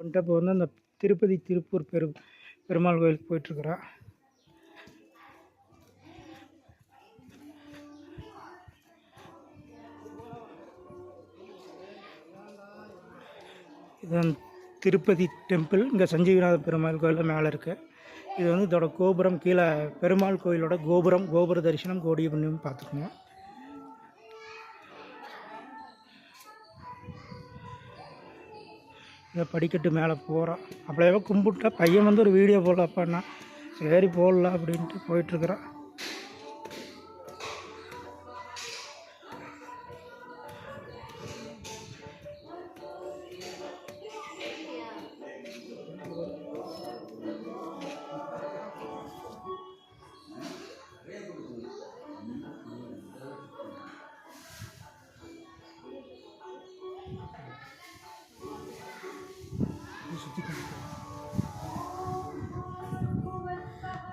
வந்துட்டு இப்போ வந்து அந்த திருப்பதி திருப்பூர் பெரு பெருமாள் கோயிலுக்கு போயிட்டுருக்குறோம் இது வந்து திருப்பதி டெம்பிள். இங்கே சஞ்சீவிநாத பெருமாள் கோயில் மேலே இருக்குது இது வந்து இதோட கோபுரம் கீழே பெருமாள் கோயிலோட கோபுரம் கோபுர தரிசனம் கோடிய புண்ணியம் பார்த்துக்கணும் படிக்கட்டு மேலே போகிறான். அப்படியே கும்பிட்டா பையன் வந்து ஒரு வீடியோ போடலப்பான்னா சரி போடலாம் அப்படின்ட்டு போயிட்டுருக்குறான்.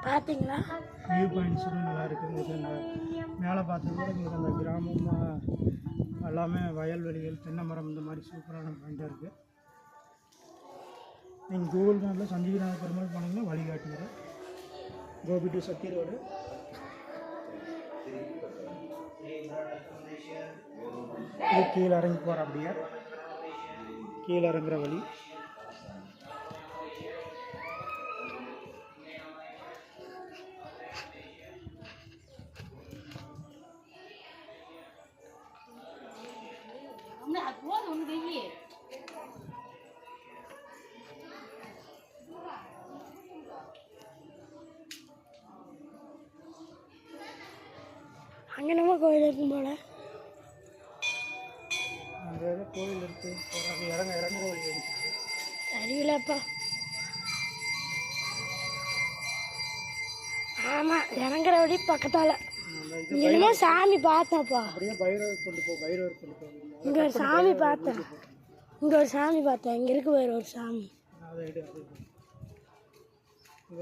பார்த்தீங்களா வியூ பாயிண்ட்ஸும் நல்லா இருக்குது மேலே பார்த்தது கூட இங்கே அந்த கிராமமாக எல்லாமே வயல்வெளிகள் தென்னை மரம் இந்த மாதிரி சூப்பரான பாயிண்ட்டாக இருக்குது நீங்கள் கூகுள் மேப்பில் சஞ்சீவிநாத பெருமாள் போனீங்கன்னா வழிகாட்டுங்க கோபி டு சக்தி ரோடு. இது கீழே இறங்கி போகிற அப்படியே? கீழே இறங்குற வழி. அங்கே நம்ம கோயில் இருக்கும் போல. அங்கே ஏதோ கோயில் போகிறாங்க இறங்க இறங்குற வழி தெரியலப்பா. ஆமாம் இறங்குற வழி பக்கத்தால். என்னமோ சாமி பார்த்தேன்ப்பா அப்படியே பைரவர் கொண்டு போ பைரவர் கொண்டு போவீங்க இங்கே ஒரு சாமி பார்த்தேன். இங்கே ஒரு சாமி பார்த்தேன். இங்கே இருக்கு வேறு ஒரு சாமி.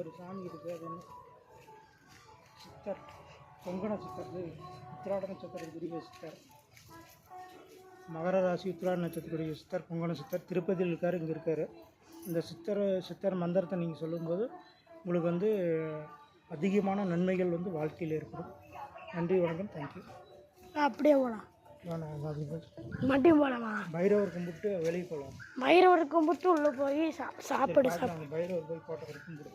ஒரு சாமி இருக்குது அது என்ன? சித்தர் பொங்கன சித்தர் உத்திராட நட்சத்திரக்குரிய சித்தர் மகர ராசி உத்திராட நட்சத்திரக்குரிய சித்தர் பொங்கன சித்தர் திருப்பதியில் இருக்கார் இங்கே இருக்கார். இந்த சித்தர் சித்தர் மந்திரத்தை நீங்கள் சொல்லும்போது உங்களுக்கு வந்து அதிகமான நன்மைகள் வந்து வாழ்க்கையில் ஏற்படும். நன்றி வணக்கம் தேங்க்யூ அப்படியே போகலாம் மட்டும் போகலாமா பைரவர் கும்பிட்டு வெளியே போகலாம் மயிரை கும்பிட்டு உள்ளே போய் சாப்பாடு சாப்பிடு. பைரவர் போய் போட்டோ கும்பிடு.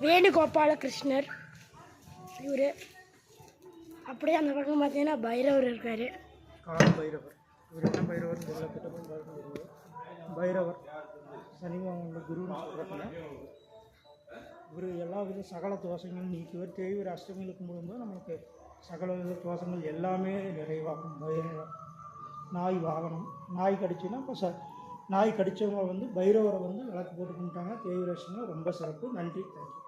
வேணுகோபாலகிருஷ்ணர். இவர். அப்படியே அந்த பக்கம் பார்த்தீங்கன்னா பைரவர் இருக்கார். பைரவர். இவர் என்ன பைரவர்? கிட்ட பைரவர். சனிமாவோட குருன்னு சொல்கிறாங்க இவர் எல்லா வித சகல தோஷங்களும் நீக்கிவர் தேய்வர் அஷ்டமியில் கும்பிடும்போது நமக்கு சகல வித தோஷங்கள் எல்லாமே நிறைவாகும். பைரவர் நாய் வாகனம். நாய் கடிச்சுன்னா இப்போ ச நாய் கடித்தவங்க வந்து பைரவரை வந்து விளக்கு போட்டு கும்பிட்டாங்க. தேய்வர் அஷ்டமி ரொம்ப சிறப்பு. நன்றி. தேங்க்யூ.